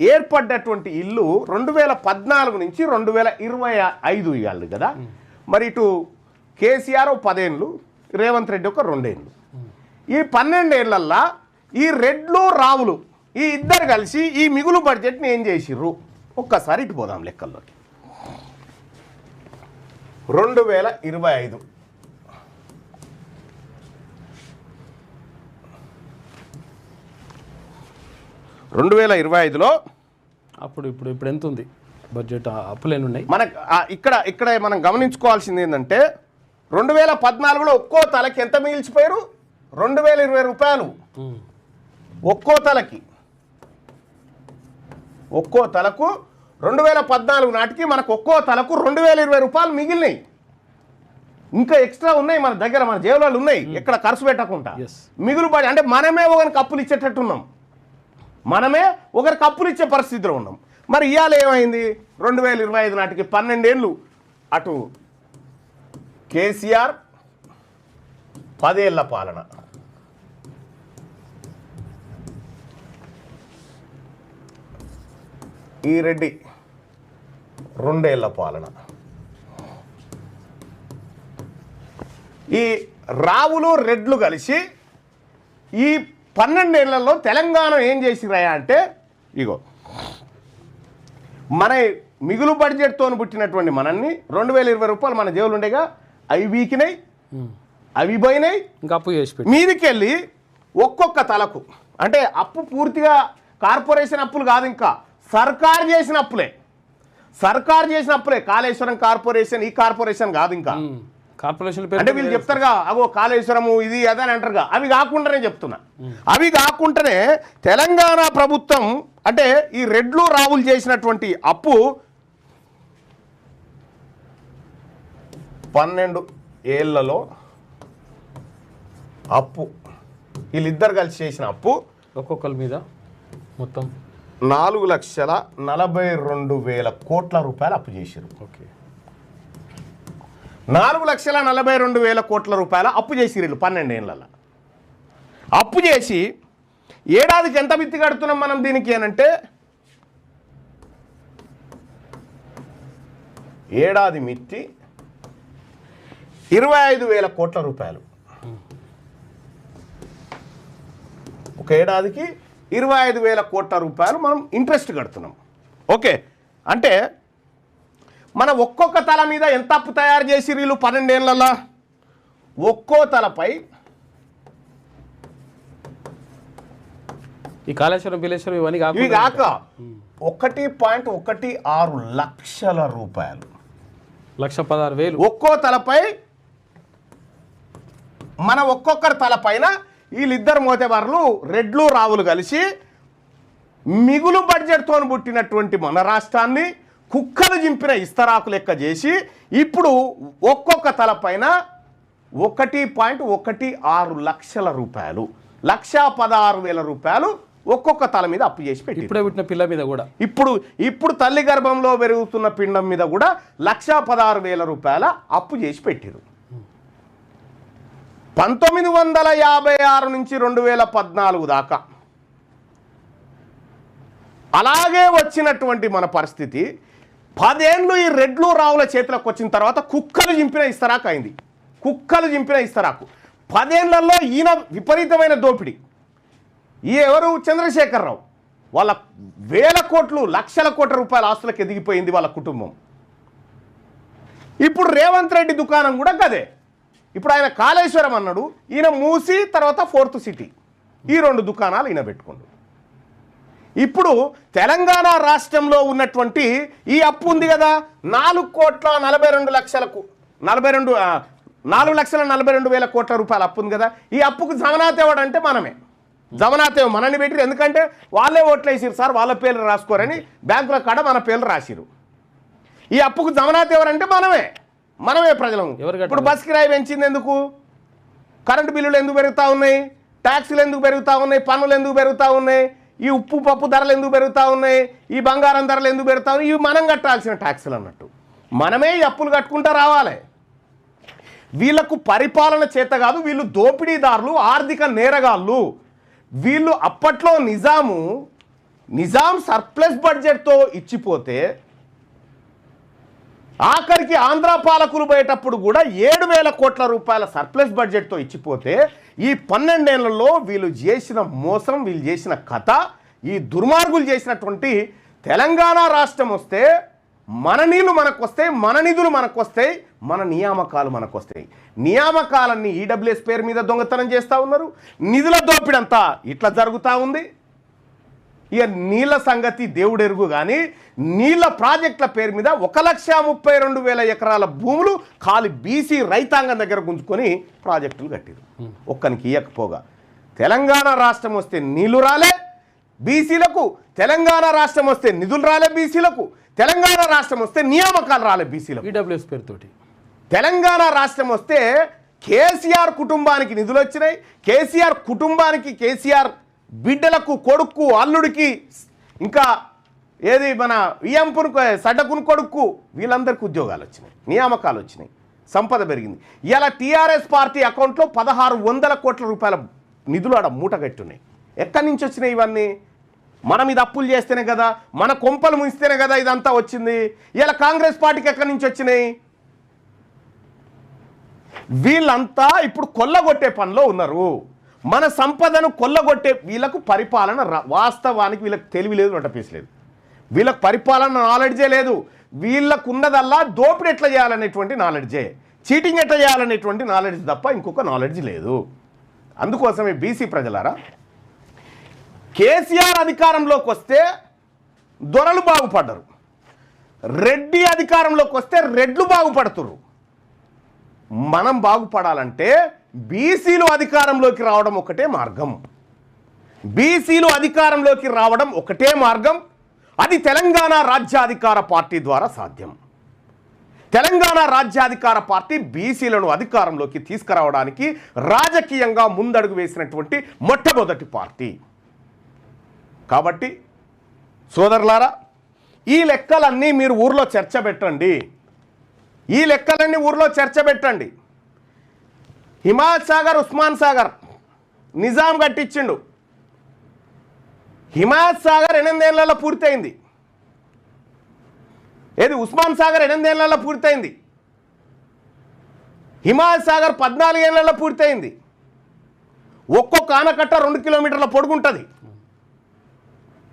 ఏర్పడ్డటువంటి ఇల్లు రెండు వేల పద్నాలుగు నుంచి రెండు వేల ఇరవై ఐదు ఇవ్వాలి కదా. మరి ఇటు కేసీఆర్ ఓ పదేళ్ళు రేవంత్ రెడ్డి ఒక రెండేళ్ళు ఈ పన్నెండేళ్ళల్లా ఈ రెడ్లు రావులు ఈ ఇద్దరు కలిసి ఈ మిగులు బడ్జెట్ని ఏం చేసిర్రు? ఒక్కసారి ఇటు పోదాం లెక్కల్లోకి. రెండు వేల ఇరవై ఐదు రెండు వేల ఇరవై ఐదులో అప్పుడు ఇప్పుడు ఇప్పుడు ఎంత ఉంది బడ్జెట్ ఆ అప్పులు ఎన్ని ఉన్నాయి మన ఇక్కడ ఇక్కడ మనం గమనించుకోవాల్సింది ఏంటంటే రెండు వేల పద్నాలుగులో ఒక్కో తలకి ఎంత మిగిల్చిపోయారు? రెండు వేల ఇరవై రూపాయలు. ఒక్కో తలకి. ఒక్కో తలకు రెండు వేల పద్నాలుగు నాటికి మనకు ఒక్కో తలకు రెండు వేల ఇరవై రూపాయలు మిగిలినాయి. ఇంకా ఎక్స్ట్రా ఉన్నాయి మన దగ్గర మన జేబులలో ఉన్నాయి. ఎక్కడ ఖర్చు పెట్టకుండా. మిగులు పడి అంటే మనమే ఒకరికి అప్పులు ఇచ్చేటట్టున్నాం. మనమే ఒకరికి అప్పులు ఇచ్చే పరిస్థితిలో ఉన్నాం. మరి ఇవాళ ఏమైంది? రెండు వేల ఇరవై ఐదు నాటికి పన్నెండేళ్ళు అటు కేసీఆర్ పదేళ్ళ పాలన. ఈ రెడ్డి రెండేళ్ళ పాలన. ఈ రావులు రెడ్లు కలిసి ఈ పన్నెండేళ్ళలో తెలంగాణ ఏం చేసిరాయా అంటే ఇగో మన మిగులు బడ్జెట్తో పుట్టినటువంటి మనల్ని రెండు వేల ఇరవై రూపాయలు మన జేబులు ఉండేగా అవి వీకినాయి. అవి పోయినాయి ఇంకా అప్పు చేసి మీదికెళ్ళి ఒక్కొక్క తలకు అంటే అప్పు పూర్తిగా కార్పొరేషన్ అప్పులు కాదు ఇంకా సర్కార్ చేసిన అప్పులే సర్కార్ చేసిన అప్పులే కాళేశ్వరం కార్పొరేషన్ ఈ కార్పొరేషన్ కాదు ఇంకా. కార్పొరేషన్ అంటే వీళ్ళు చెప్తారుగా అగో కాళేశ్వరము ఇది అదే అని అంటారుగా. అవి కాకుండానే చెప్తున్నా. అవి కాకుండానే తెలంగాణ ప్రభుత్వం అంటే ఈ రెడ్లు రావులు చేసినటువంటి అప్పు పన్నెండు ఏళ్ళలో అప్పు. వీళ్ళిద్దరు కలిసి చేసిన అప్పు ఒక్కొక్కరి మీద మొత్తం. నాలుగు లక్షల నలభై రెండు వేల కోట్ల రూపాయలు అప్పు చేశారు ఓకే. నాలుగు లక్షల నలభై రెండు వేల కోట్ల రూపాయల అప్పు చేసి వీళ్ళు పన్నెండేళ్ళ అప్పు చేసి ఏడాదికి ఎంత మిత్తి కడుతున్నాం మనం దీనికి అనంటే ఏడాది మిత్తి ఇరవై ఐదు వేల కోట్ల రూపాయలు. ఒక ఏడాదికి ఇరవై ఐదు వేల కోట్ల రూపాయలు మనం ఇంట్రెస్ట్ కడుతున్నాం. ఓకే. అంటే మన ఒక్కొక్క తల మీద ఎంత అప్పు తయారు చేసి వీళ్ళు పన్నెండేళ్ళలో ఒక్కో తలపై ఈ కాళేశ్వరం బిలేశ్వరం ఇవన్నీ ఇవి కాకుండా కాక ఒకటి పాయింట్ ఒకటి ఆరు లక్షల రూపాయలు. లక్ష పదహారు వేలు. ఒక్కో తలపై మన ఒక్కొక్కరి తలపైన వీళ్ళిద్దరు మోతేవారులు రెడ్లు రావులు కలిసి మిగులు బడ్జెట్తో పుట్టినటువంటి మన రాష్ట్రాన్ని కుక్కలు జింపిన ఇస్తరాకు లెక్క చేసి ఇప్పుడు ఒక్కొక్క తలపైన ఒకటి పాయింట్ ఒకటి ఆరు లక్షల రూపాయలు. లక్ష పదహారు వేల రూపాయలు ఒక్కొక్క తల మీద అప్పు చేసి పెట్టి ఇప్పుడే పుట్టిన పిల్ల మీద కూడా. ఇప్పుడు ఇప్పుడు తల్లి గర్భంలో పెరుగుతున్న పిండం మీద కూడా లక్షా పదహారు వేల రూపాయల అప్పు చేసి పెట్టిరు పంతొమ్మిది వందల యాభై ఆరు నుంచి రెండు వేల పద్నాలుగు దాకా. అలాగే వచ్చినటువంటి మన పరిస్థితి పదేళ్ళు ఈ రెడ్లు రావుల చేతిలోకి వచ్చిన తర్వాత కుక్కలు చింపిన ఇస్తరాకు అయింది. కుక్కలు చింపిన ఇస్తరాకు. పదేళ్ళలో ఈయన విపరీతమైన దోపిడీ. ఈ ఎవరు? చంద్రశేఖరరావు. వాళ్ళ వేల కోట్లు లక్షల కోట్ల రూపాయల ఆస్తులకు ఎదిగిపోయింది వాళ్ళ కుటుంబం. ఇప్పుడు రేవంత్ రెడ్డి దుకాణం కూడా గదే. ఇప్పుడు ఆయన కాళేశ్వరం అన్నాడు. ఈయన మూసి తర్వాత ఫోర్త్ సిటీ. ఈ రెండు దుకాణాలు ఈయన పెట్టుకున్నాడు ఇప్పుడు తెలంగాణ రాష్ట్రంలో ఉన్నటువంటి ఈ అప్పు ఉంది కదా నాలుగు కోట్ల నలభై రెండు లక్షలకు నలభై రెండు నాలుగు లక్షల నలభై రెండు వేల కోట్ల రూపాయల అప్పు ఉంది కదా ఈ అప్పుకు జమనాథ్ ఎవడు అంటే మనమే. జమనాథ్ ఎవరు మనల్ని పెట్టి ఎందుకంటే వాళ్ళే ఓట్లు వేసిరు సార్ వాళ్ళ పేర్లు రాసుకోరని బ్యాంకుల కాడ మన పేర్లు రాసిరు. ఈ అప్పుకు జమనాథ్ ఎవరంటే మనమే. మనమే కట్టాలి? ఇప్పుడు బస్ కిరాయి పెంచింది ఎందుకు? కరెంటు బిల్లులు ఎందుకు పెరుగుతూ ఉన్నాయి? ట్యాక్సులు ఎందుకు పెరుగుతూ ఉన్నాయి? పన్నులు ఎందుకు పెరుగుతూ ఉన్నాయి? ఈ ఉప్పు పప్పు ధరలు ఎందుకు పెరుగుతూ ఉన్నాయి? ఈ బంగారం ధరలు ఎందుకు పెరుగుతా ఉన్నాయి? ఇవి మనం కట్టాల్సిన ట్యాక్సులు అన్నట్టు. మనమే ఈ అప్పులు కట్టుకుంటూ రావాలి. వీళ్ళకు పరిపాలన చేత కాదు వీళ్ళు దోపిడీదారులు ఆర్థిక నేరగాళ్ళు. వీళ్ళు అప్పట్లో నిజాము నిజాం సర్ప్లస్ బడ్జెట్తో ఇచ్చిపోతే ఆఖరికి ఆంధ్ర పాలకులు పోయేటప్పుడు కూడా ఏడు వేల కోట్ల రూపాయల సర్ప్లస్ బడ్జెట్తో ఇచ్చిపోతే ఈ పన్నెండేళ్ళలో వీళ్ళు చేసిన మోసం వీళ్ళు చేసిన కథ ఈ దుర్మార్గులు చేసినటువంటి తెలంగాణ రాష్ట్రం వస్తే మన నీళ్ళు మనకు వస్తాయి మన నిధులు మనకు వస్తాయి మన నియామకాలు మనకు వస్తాయి నియామకాలన్నీ ఈడబ్ల్యూఎస్ పేరు మీద దొంగతనం చేస్తూ ఉన్నారు. నిధుల దోపిడంతా ఇట్లా జరుగుతూ ఉంది. ఇక నీళ్ళ సంగతి దేవుడెరుగు కానీ నీళ్ళ ప్రాజెక్టుల పేరు మీద ఒక లక్ష ముప్పై రెండు వేల ఎకరాల భూములు ఖాళీ బీసీ రైతాంగం దగ్గర గుంజుకొని ప్రాజెక్టులు కట్టారు ఒక్కనికి ఇయ్యకపోగా. తెలంగాణ రాష్ట్రం వస్తే నీళ్ళు రాలే బీసీలకు తెలంగాణ రాష్ట్రం వస్తే నిధులు రాలే బీసీలకు తెలంగాణ రాష్ట్రం వస్తే నియామకాలు రాలే బీసీలకు. ఈడబ్ల్యూఎస్ పేరుతోటి. తెలంగాణ రాష్ట్రం వస్తే కేసీఆర్ కుటుంబానికి నిధులు వచ్చినాయి కేసీఆర్ కుటుంబానికి కేసీఆర్ బిడ్డలకు కొడుకు అల్లుడికి ఇంకా ఏది మన వియంపును సడ్డకును కొడుకు వీళ్ళందరికీ ఉద్యోగాలు వచ్చినాయి నియామకాలు వచ్చినాయి సంపద పెరిగింది. ఇలా టీఆర్ఎస్ పార్టీ అకౌంట్లో పదహారు వందల కోట్ల రూపాయల నిధులు ఆడ మూటగట్టున్నాయి ఎక్కడి నుంచి వచ్చినాయి ఇవన్నీ? మనం ఇది అప్పులు చేస్తేనే కదా మన కొంపలు ముంచితేనే కదా ఇదంతా వచ్చింది. ఇలా కాంగ్రెస్ పార్టీకి ఎక్కడి నుంచి వచ్చినాయి? వీళ్ళంతా ఇప్పుడు కొల్లగొట్టే పనిలో ఉన్నారు. మన సంపదను కొల్లగొట్టే వీళ్ళకు పరిపాలన రా- వాస్తవానికి వీళ్ళకి తెలివి లేదు నటపేసి లేదు. వీళ్ళకి పరిపాలన నాలెడ్జే లేదు. వీళ్ళకు ఉన్నదల్లా దోపిడి ఎట్లా చేయాలనేటువంటి నాలెడ్జే చీటింగ్ ఎట్లా చేయాలనేటువంటి నాలెడ్జ్ తప్ప ఇంకొక నాలెడ్జ్ లేదు. అందుకోసమే బీసీ ప్రజలారా కేసీఆర్ అధికారంలోకి వస్తే దొరలు బాగుపడ్డరు. రెడ్డి అధికారంలోకి వస్తే రెడ్లు బాగుపడుతురు మనం బాగుపడాలంటే బీసీలు అధికారంలోకి రావడం ఒకటే మార్గం. బీసీలు అధికారంలోకి రావడం ఒకటే మార్గం. అది తెలంగాణ రాజ్యాధికార పార్టీ ద్వారా సాధ్యం. తెలంగాణ రాజ్యాధికార పార్టీ బీసీలను అధికారంలోకి తీసుకురావడానికి రాజకీయంగా ముందడుగు వేసినటువంటి మొట్టమొదటి పార్టీ. కాబట్టి సోదరులారా ఈ లెక్కలన్నీ మీరు ఊర్లో చర్చ పెట్టండి. ఈ లెక్కలన్నీ ఊర్లో చర్చ పెట్టండి. హిమాయత్ సాగర్ ఉస్మాన్ సాగర్. నిజాం కట్టించిండు. హిమాయత్ సాగర్ ఎనిమిదేళ్ళలో పూర్తయింది. ఏది ఉస్మాన్ సాగర్ ఎనిమిదేళ్ళలో పూర్తయింది. హిమాయత్ సాగర్ పద్నాలుగేళ్ళలో పూర్తయింది. ఒక్కొక్క ఆనకట్ట రెండు కిలోమీటర్ల పొడుగుంటుంది.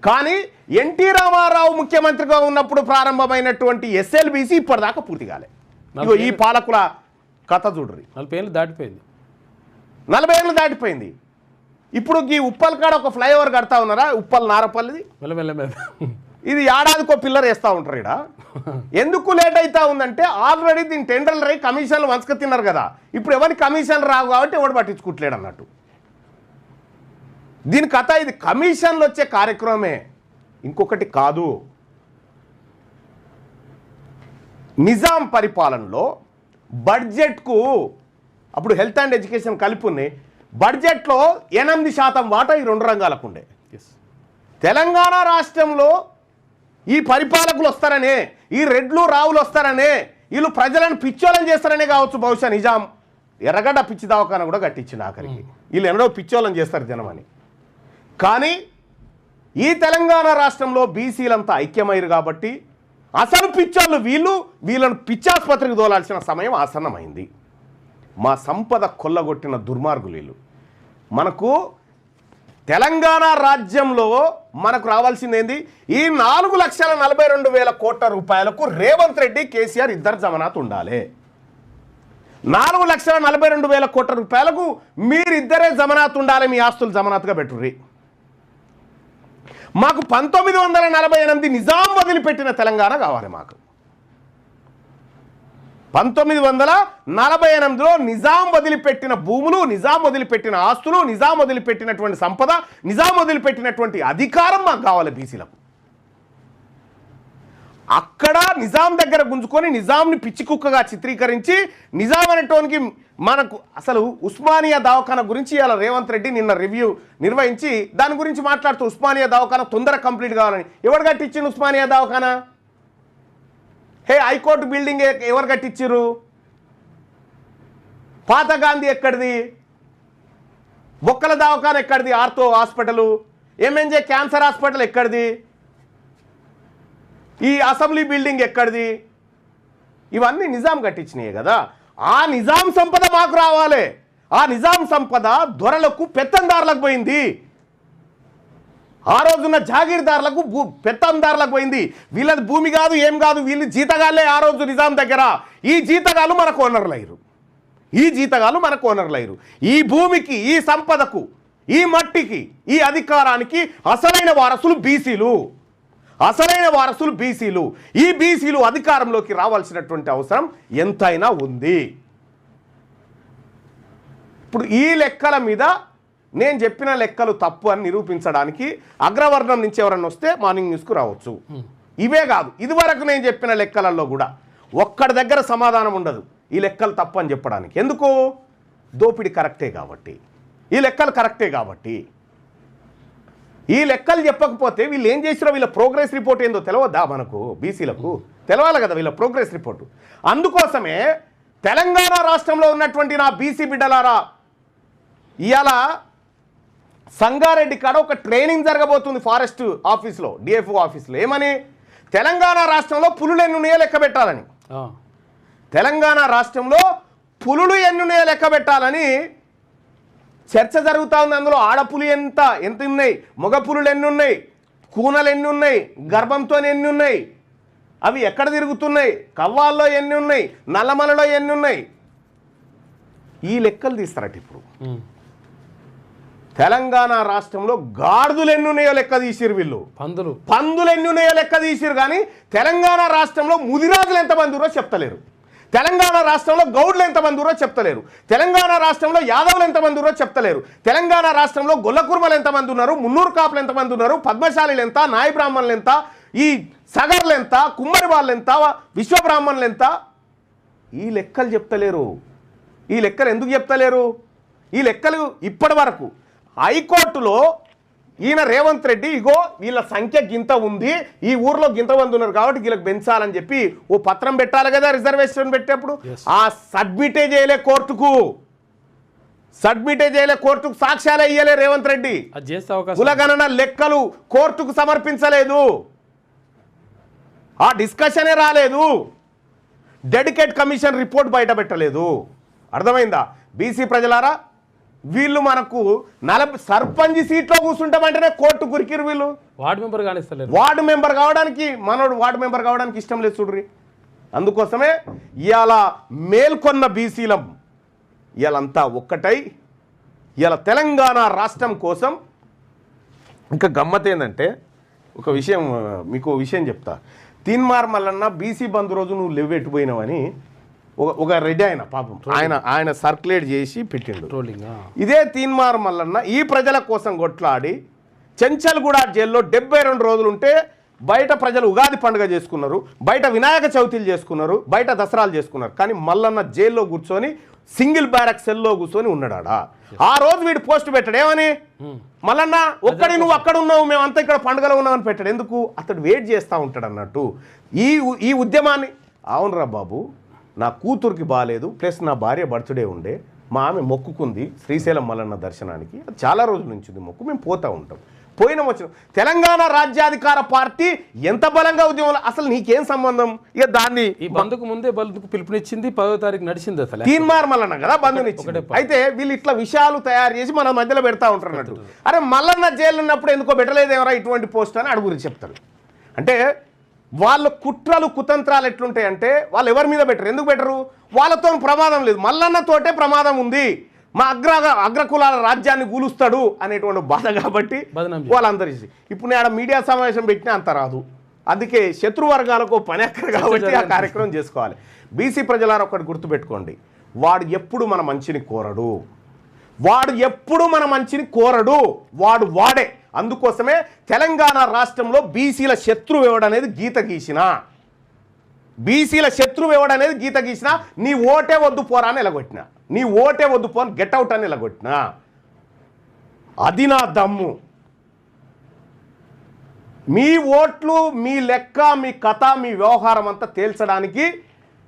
కానీ ఎన్టీ రామారావు ముఖ్యమంత్రిగా ఉన్నప్పుడు ప్రారంభమైనటువంటి ఎస్ఎల్బిసి ఇప్పటిదాకా పూర్తి కాలే. ఈ పాలకుల కథ చూడ్రి. నలభై ఏళ్ళు దాటిపోయింది. నలభై ఏళ్ళు దాటిపోయింది. ఇప్పుడు ఈ ఉప్పల్ కాడ ఒక ఫ్లైఓవర్ కడతా ఉన్నారా? ఉప్పల్ నారపల్లిది? మెల్లమెల్ల మెల్ల ఇది ఏడాదికో పిల్లర్ వేస్తూ ఉంటారు ఇక్కడ ఎందుకు లేట్ అవుతా ఉందంటే ఆల్రెడీ దీని టెండర్లు రై కమిషన్లు వంచక తిన్నారు కదా. ఇప్పుడు ఎవరికి కమిషన్లు రావు కాబట్టి ఎవడు పట్టించుకుంటలేడు అన్నట్టు. దీని కథ ఇది కమిషన్లు వచ్చే కార్యక్రమమే. ఇంకొకటి కాదు. నిజాం పరిపాలనలో బడ్జెట్కు అప్పుడు హెల్త్ అండ్ ఎడ్యుకేషన్ కలిపి ఉన్నాయి బడ్జెట్లో ఎనిమిది శాతం వాటా ఈ రెండు రంగాలకు ఉండే. తెలంగాణ రాష్ట్రంలో ఈ పరిపాలకులు వస్తారనే ఈ రెడ్లు రావులు వస్తారనే వీళ్ళు ప్రజలను పిచ్చోళ్ళని చేస్తారనే కావచ్చు బహుశా నిజాం. ఎర్రగడ్డ పిచ్చి దవాఖాన కూడా కట్టించింది ఆఖరికి. వీళ్ళు ఎన్నడో పిచ్చోళ్ళని చేస్తారు జనమని. కానీ ఈ తెలంగాణ రాష్ట్రంలో బీసీలంతా ఐక్యమయ్యారు కాబట్టి అసలు పిచ్చోళ్ళు వీళ్ళు వీళ్ళను పిచ్చాసుపత్రికి దోలాల్సిన సమయం ఆసన్నమైంది. మా సంపద కొల్లగొట్టిన దుర్మార్గులు వీళ్ళు మనకు తెలంగాణ రాజ్యంలో మనకు రావాల్సింది ఏంది ఈ నాలుగు లక్షల నలభై రెండు వేల కోట్ల రూపాయలకు రేవంత్ రెడ్డి కేసీఆర్ ఇద్దరు జమనాథ్ ఉండాలి. నాలుగు లక్షల నలభై రెండు వేల కోట్ల రూపాయలకు మీరిద్దరే జమనాత్ ఉండాలి మీ ఆస్తులు జమనాత్గా పెట్టుర్రీ. మాకు పంతొమ్మిది వందల నలభై ఎనిమిది నిజాం వదిలిపెట్టిన తెలంగాణ కావాలి మాకు. పంతొమ్మిది వందల నలభై ఎనిమిదిలో నిజాం వదిలిపెట్టిన భూములు నిజాం వదిలిపెట్టిన ఆస్తులు నిజాం వదిలిపెట్టినటువంటి సంపద నిజాం వదిలిపెట్టినటువంటి అధికారం మాకు కావాలి బీసీలకు. అక్కడ నిజాం దగ్గర గుంజుకొని నిజాంని పిచ్చి కుక్కగా చిత్రీకరించి నిజాం అనేటోనికి మనకు అసలు ఉస్మానియా దవాఖాన గురించి ఇలా రేవంత్ రెడ్డి నిన్న రివ్యూ నిర్వహించి దాని గురించి మాట్లాడుతూ ఉస్మానియా దవాఖాన తొందర కంప్లీట్ కావాలని. ఎవరు కట్టించింది ఉస్మానియా దవాఖానా? హే హైకోర్టు బిల్డింగ్ ఎవరు కట్టించారు పాత గాంధీ ఎక్కడిది? బొక్కల దవాఖాన ఎక్కడిది? Ortho hospital. MNJ cancer hospital ఎక్కడిది? ఈ అసెంబ్లీ బిల్డింగ్ ఎక్కడిది? ఇవన్నీ నిజాం కట్టించినాయి కదా. ఆ నిజాం సంపద మాకు రావాలి. ఆ నిజాం సంపద దొరలకు పెత్తందారులకు పోయింది. ఆ రోజున్న జాగీర్దారులకు భూ పెత్తందారులకు పోయింది. వీళ్ళది భూమి కాదు ఏం కాదు వీళ్ళు జీతగాళ్ళే ఆ రోజు నిజాం దగ్గర. ఈ జీతగాళ్ళు మనకు ఓనర్లు ఈ జీతగాళ్ళు మనకు కోనర్లయ్యారు ఈ భూమికి ఈ సంపదకు ఈ మట్టికి ఈ అధికారానికి అసలైన వారసులు బీసీలు. అసలైన వారసులు బీసీలు. ఈ బీసీలు అధికారంలోకి రావాల్సినటువంటి అవసరం ఎంతైనా ఉంది. ఇప్పుడు ఈ లెక్కల మీద నేను చెప్పిన లెక్కలు తప్పు అని నిరూపించడానికి అగ్రవర్ణం నుంచి ఎవరన్నా వస్తే మార్నింగ్ న్యూస్కు రావచ్చు. ఇవే కాదు ఇదివరకు నేను చెప్పిన లెక్కలలో కూడా ఒక్కడి దగ్గర సమాధానం ఉండదు. ఈ లెక్కలు తప్పు అని చెప్పడానికి. ఎందుకు? దోపిడి కరెక్టే కాబట్టి. ఈ లెక్కలు కరెక్టే కాబట్టి. ఈ లెక్కలు చెప్పకపోతే వీళ్ళు ఏం చేసిరో వీళ్ళ ప్రోగ్రెస్ రిపోర్ట్ ఏందో తెలియద్దా మనకు బీసీలకు? తెలవాలి కదా వీళ్ళ ప్రోగ్రెస్ రిపోర్టు. అందుకోసమే తెలంగాణ రాష్ట్రంలో ఉన్నటువంటి నా బీసీ బిడ్డలారా ఇవాళ సంగారెడ్డి కాడ ఒక ట్రైనింగ్ జరగబోతుంది ఫారెస్ట్ ఆఫీస్లో డిఎఫ్ఓ ఆఫీస్లో. ఏమని? తెలంగాణ రాష్ట్రంలో పులులు ఎన్ని ఉన్నాయో లెక్క పెట్టాలని. తెలంగాణ రాష్ట్రంలో పులులు ఎన్ని ఉన్నాయో లెక్క పెట్టాలని చర్చ జరుగుతూ ఉంది అందులో. ఆడపులు ఎంత? ఎంత ఉన్నాయి మగ పులులు ఎన్ని ఉన్నాయి కూనలు ఎన్ని ఉన్నాయి గర్భంతో ఎన్ని ఉన్నాయి అవి ఎక్కడ తిరుగుతున్నాయి? కవ్వాల్లో ఎన్ని ఉన్నాయి నల్లమలలో ఎన్ని ఉన్నాయి ఈ లెక్కలు తీస్తారట ఇప్పుడు. తెలంగాణ రాష్ట్రంలో గాడిదలు ఎన్ని ఉన్నాయో లెక్క తీసిరు వీళ్ళు. పందులు. పందులు ఎన్ని ఉన్నాయో లెక్క తీసిరు కానీ తెలంగాణ రాష్ట్రంలో ముదిరాజులు ఎంతమంది ఉన్నారో చెప్తలేరు. తెలంగాణ రాష్ట్రంలో గౌడ్లు ఎంతమంది ఉరో చెప్తలేరు. తెలంగాణ రాష్ట్రంలో యాదవులు ఎంతమంది ఉరో చెప్తలేరు. తెలంగాణ రాష్ట్రంలో గొల్లకుర్మలు ఎంతమంది ఉన్నారు మున్నూరు కాపులు ఎంతమంది ఉన్నారు పద్మశాలీలు ఎంత నాయ బ్రాహ్మణులు ఎంత ఈ సగర్లు ఎంత కుమ్మరి వాళ్ళు ఎంత విశ్వబ్రాహ్మణులు ఎంత? ఈ లెక్కలు చెప్తలేరు. ఈ లెక్కలు ఎందుకు చెప్తలేరు? ఈ లెక్కలు ఇప్పటి వరకు హైకోర్టులో ఈయన రేవంత్ రెడ్డి ఇగో వీళ్ళ సంఖ్య గింత ఉంది ఈ ఊర్లో గింత మంది ఉన్నారు కాబట్టి వీళ్ళకి పెంచాలని చెప్పి ఓ పత్రం పెట్టాలి కదా రిజర్వేషన్ పెట్టేప్పుడు. ఆ సబ్మిటే చేయలే కోర్టుకు. సబ్మిటే చేయలే కోర్టుకు సాక్ష్యాలే ఇయ్యలే రేవంత్ రెడ్డి. కులగణన లెక్కలు కోర్టుకు సమర్పించలేదు. ఆ డిస్కషనే రాలేదు. డెడికేట్ కమిషన్ రిపోర్ట్ బయట పెట్టలేదు. అర్థమైందా? బీసీ ప్రజలారా వీళ్ళు మనకు నలభై సర్పంచ్ సీట్లో కూర్చుంటామంటేనే కోర్టు గురికిరు వీళ్ళు. వార్డు మెంబర్ కానిస్తలేరు. వార్డు మెంబర్ కావడానికి మనోడు వార్డు మెంబర్ కావడానికి ఇష్టం లేదు చూడ్రి. అందుకోసమే ఇవాళ మేల్కొన్న బీసీలం ఇవాళంతా ఒక్కటై ఇవాళ తెలంగాణ రాష్ట్రం కోసం ఇంకా గమ్మత్ ఏంటంటే ఒక విషయం మీకు విషయం చెప్తా. తీన్మార్ మల్లన్న బీసీ బంద్ రోజు నువ్వు లెవ్వెట్టిపోయినావని ఒక ఒక రెడ్డి ఆయన పాపం. ఆయన ఆయన సర్క్యులేట్ చేసి పెట్టిండు. ఇదే తీన్మార్ మల్లన్న ఈ ప్రజల కోసం కొట్లాడి చెంచల్గూడ జైల్లో డెబ్బై రెండు రోజులు ఉంటే బయట ప్రజలు ఉగాది పండుగ చేసుకున్నారు బయట వినాయక చవితిలు చేసుకున్నారు బయట దసరాలు చేసుకున్నారు. కానీ మల్లన్న జైల్లో కూర్చొని సింగిల్ బ్యారక్ సెల్లో కూర్చొని ఉన్నాడా ఆ రోజు వీడు పోస్ట్ పెట్టాడు. ఏమని? మల్లన్న ఒక్కడి నువ్వు అక్కడ ఉన్నావు మేమంతా ఇక్కడ పండుగలో ఉన్నామని పెట్టాడు. ఎందుకు? అతడు వెయిట్ చేస్తూ ఉంటాడు అన్నట్టు ఈ ఈ ఉద్యమాన్ని అవునరా బాబు. నా కూతురికి బాగాలేదు ప్లస్ నా భార్య బర్త్డే ఉండే మా ఆమె మొక్కుకుంది శ్రీశైలం మల్లన్న దర్శనానికి. అది చాలా రోజుల నుంచి ఉంది మొక్కు మేము పోతా ఉంటాం. పోయిన వచ్చిన తెలంగాణ రాజ్యాధికార పార్టీ ఎంత బలంగా ఉద్యమంలో అసలు నీకేం సంబంధం? ఇక దాన్ని ఈ బంధుకు ముందే బంధుకు పిలుపునిచ్చింది పదో తారీఖు నడిచింది అసలు. తీన్మార్ మల్లన్న కదా బంధునిచ్చింది అయితే వీళ్ళు ఇట్లా విషయాలు తయారు చేసి మన మధ్యలో పెడతా ఉంటారు అన్నట్టు. అరే మల్లన్న జైలు ఉన్నప్పుడు ఎందుకో పెట్టలేదేమరా ఇటువంటి పోస్ట్ అని అడుగురి చెప్తారు. అంటే వాళ్ళ కుట్రలు కుతంత్రాలు ఎట్లుంటాయి అంటే వాళ్ళు ఎవరి మీద పెట్టరు. ఎందుకు పెట్టరు? వాళ్ళతో ప్రమాదం లేదు. మల్లన్నతోటే ప్రమాదం ఉంది. మా అగ్ర అగ్రకులాల రాజ్యాన్ని కూలుస్తాడు అనేటువంటి బాధ కాబట్టి బదనాం చేస్తారు. వాళ్ళందరూ చేసి. ఇప్పుడు నేను ఆడ మీడియా సమావేశం పెట్టినా అంత రాదు. అందుకే శత్రువర్గాలకు పని అక్కర కాబట్టి ఆ కార్యక్రమం చేసుకోవాలి. బీసీ ప్రజలారా ఒకటి గుర్తుపెట్టుకోండి. వాడు ఎప్పుడు మన మంచిని కోరడు. వాడు ఎప్పుడు మన మంచిని కోరడు వాడు వాడే. అందుకోసమే తెలంగాణ రాష్ట్రంలో బీసీల శత్రువు ఎవడనేది గీత గీసిన. బీసీల శత్రువు ఎవడనేది గీత గీసిన నీ ఓటే వద్దు పోరా అని ఎలగొట్టిన. నీ ఓటే వద్దు పో గెట్ అవుట్ అని ఎలగొట్టిన. అది నా దమ్ము. మీ ఓట్లు మీ లెక్క మీ కథ మీ వ్యవహారం అంతా తేల్చడానికి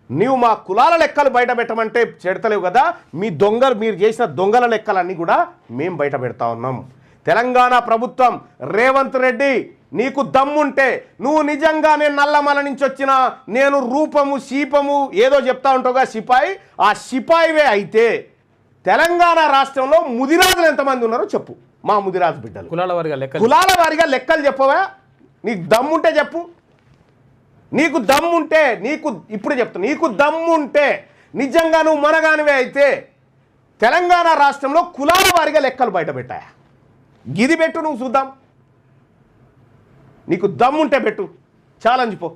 నీవు మా కులాల లెక్కలు బయట పెట్టమంటే చెడతలేవు కదా. మీ దొంగలు మీరు చేసిన దొంగల లెక్కలన్నీ కూడా మేము బయట పెడతా ఉన్నాం. తెలంగాణ ప్రభుత్వం రేవంత్ రెడ్డి నీకు దమ్ముంటే నువ్వు నిజంగానే నల్లమల నుంచి వచ్చిన నేను రూపము శీపము ఏదో చెప్తా ఉంటావుగా సిపాయి. ఆ సిపాయివే అయితే తెలంగాణ రాష్ట్రంలో ముదిరాజులు ఎంతమంది ఉన్నారో చెప్పు. మా ముదిరాజు బిడ్డలు. కులాల వారిగా లెక్క కులాల వారిగా లెక్కలు చెప్పవా? నీకు దమ్ముంటే చెప్పు. నీకు దమ్ముంటే నీకు ఇప్పుడు చెప్తా నీకు దమ్ముంటే నిజంగా నువ్వు మనగానివే అయితే తెలంగాణ రాష్ట్రంలో కులాల వారిగా లెక్కలు బయట పెట్టాయా గిది పెట్టు నువ్వు చూద్దాం. నీకు దమ్ముంటే పెట్టు. ఛాలెంజ్ పో.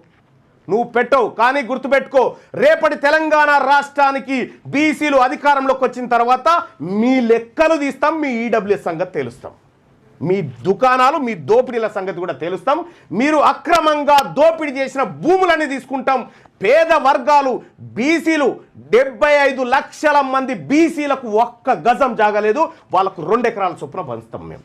నువ్వు పెట్టవు కానీ గుర్తుపెట్టుకో రేపటి తెలంగాణ రాష్ట్రానికి బీసీలు అధికారంలోకి వచ్చిన తర్వాత మీ లెక్కలు తీస్తాం మీ ఈడబ్ల్యూఎస్ సంగతి తెలుస్తాం. మీ దుకాణాలు మీ దోపిడీల సంగతి కూడా తెలుస్తాం. మీరు అక్రమంగా దోపిడీ చేసిన భూములన్నీ తీసుకుంటాం. పేద వర్గాలు బీసీలు డెబ్బై ఐదు లక్షల మంది బీసీలకు ఒక్క గజం జాగలేదు. వాళ్ళకు రెండు ఎకరాల చొప్పున పంచుతాం మేము.